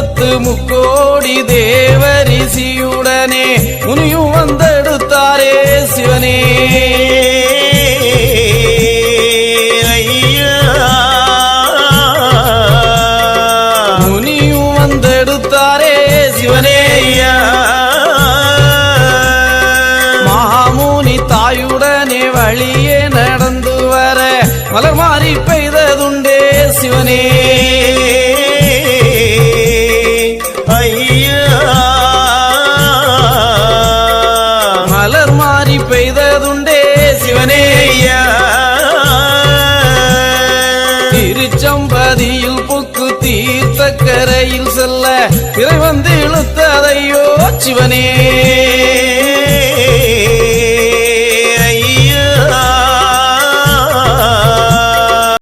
முப்பத்து முக்கோடி தேவரிசியுடனே முனியும் வந்தெடுத்தாரே சிவனே. முனியும் வந்தெடுத்தாரே சிவனே. ஐயா மகாமுனி தாயுடனே வழியே நடந்து வர மலர் மாறி பெய்ததுண்டே சிவனே. மலர் மாறி பெய்ததுண்டே சிவனேயா திருச்சம்பதியில் புக்கு தீர்த்த கரையில் செல்ல திரை வந்து இழுத்ததையோ சிவனே.